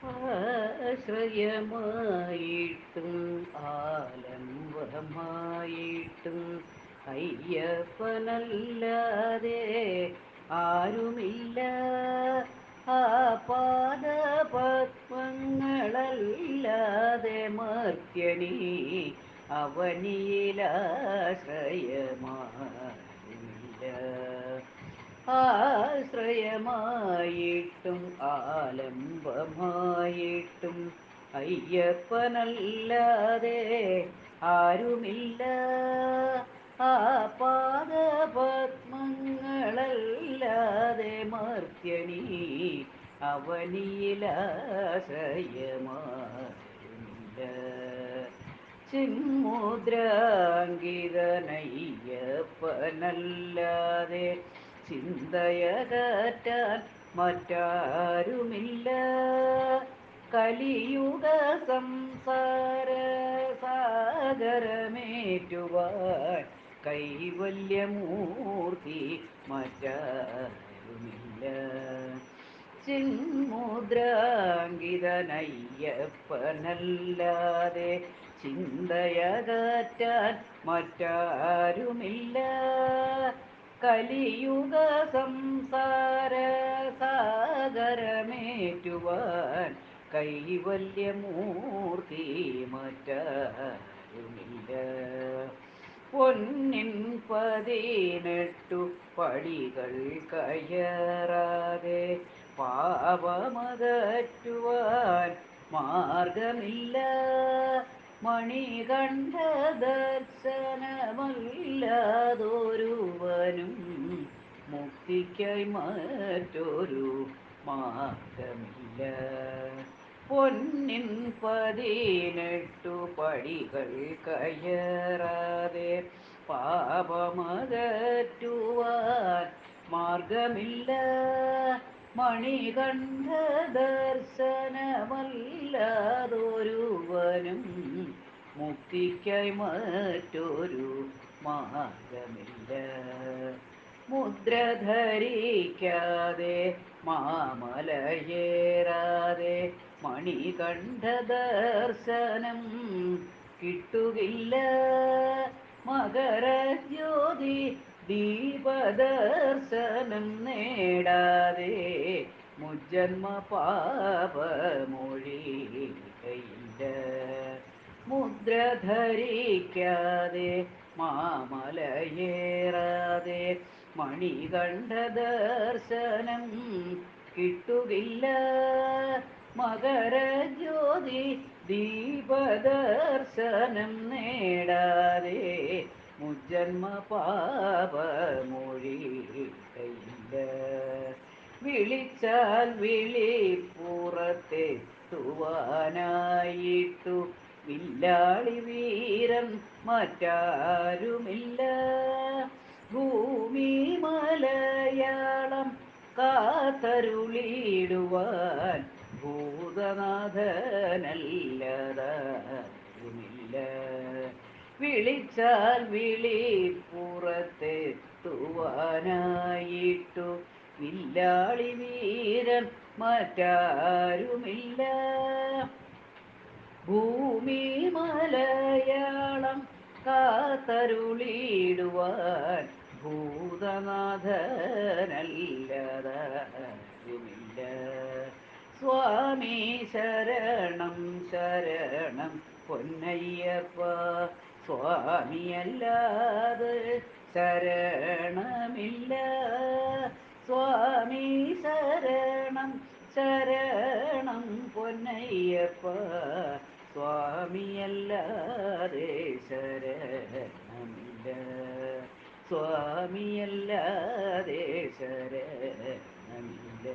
ആശ്രയമായിട്ടും ആലംബമായിട്ടും അയ്യപ്പനല്ലാതെ ആരുമില്ല. ആ പാദപത്മങ്ങളല്ലാതെ മർത്യനീ അവനിയിലാശ്രയമാരുമില്ല ആശ്രയമായിട്ടും ആലംബമായിട്ടും അയ്യപ്പനല്ലാതെ ആരുമില്ല. ആ പാദപത്മങ്ങളല്ലാതെ മർത്യനി അവനിയിലാശ്രയമാരുമില്ല ചിന്മുദ്രാങ്കിതനയ്യപ്പനല്ലാതെ ചിന്തയകറ്റാൻ മറ്റാരുമില്ല. കലിയുഗ സംസാര സാഗരമേറ്റുവാൻ കൈവല്യമൂർത്തി മറ്റാരുമില്ല. ചിന്മുദ്രാങ്കിതനയ്യപ്പനല്ലാതെ ചിന്തയകറ്റാൻ മറ്റാരുമില്ല. കലിയുഗ സംസാര സാഗരമേറ്റുവാൻ കൈവല്യമൂർത്തി മറ്റില്ല പൊന്നിൻ പതിനെട്ടു പടികൾ കയറാതെ പാപമകറ്റുവാൻ മാർഗമില്ല. മണികണ്ഠ ദർശനമല്ലാതൊരുവനും മുക്തിക്കായി മറ്റൊരു മാർഗമില്ല. പൊന്നിൻ പതിനെട്ടു പടികൾ കയറാതെ പാപമകറ്റുവാൻ മാർഗമില്ല. മണികണ്ഠ ദർശനമല്ലാതൊരുവനും മുക്തിക്കായി മറ്റൊരു മാർഗമില്ല. മുദ്ര ധരിക്കാതെ മാമലയേറാതെ മണികണ്ഠ ദർശനം കിട്ടുകില്ല മകരജ്യോതി ദീപദർശനം നേടാതെ മുജ്ജന്മ പാപമൊഴികയില്ല മുദ്ര ധരിക്കാതെ മാമലയേറാതെ മണികണ്ഠ ദർശനം കിട്ടുകില്ല. മകരജ്യോതി ദീപദർശനം നേടാതെ മുജ്ജന്മ പാപമൊഴികയില്ല വിളിച്ചാൽ വിളി പുറത്തെത്തുവാനായിട്ടു വില്ലാളി വീരം മറ്റാരുമില്ല. ഭൂമി മലയാളം കാത്തരുളിയിടുവാൻ ഭൂതനാഥനല്ലതാരുമില്ല. വിളിച്ചാൽ വിളി പുറത്തെത്തുവാനായിട്ടു. വില്ലാളി വീരൻ മറ്റാരുമില്ല. ഭൂമി മലയാളം കാത്തരുളിടുവാൻ ഭൂതനാഥനല്ലതാരുമില്ല. സ്വാമി ശരണം ശരണം. പൊന്നയ്യപ്പ സ്വാമിയല്ലാതെ ശരണമില്ല. സ്വാമി ശരണം ശരണം. പൊന്നയ്യപ്പ സ്വാമിയല്ലാതെ ശരണമില്ല. സ്വാമിയല്ലാതെ ശരണമില്ല.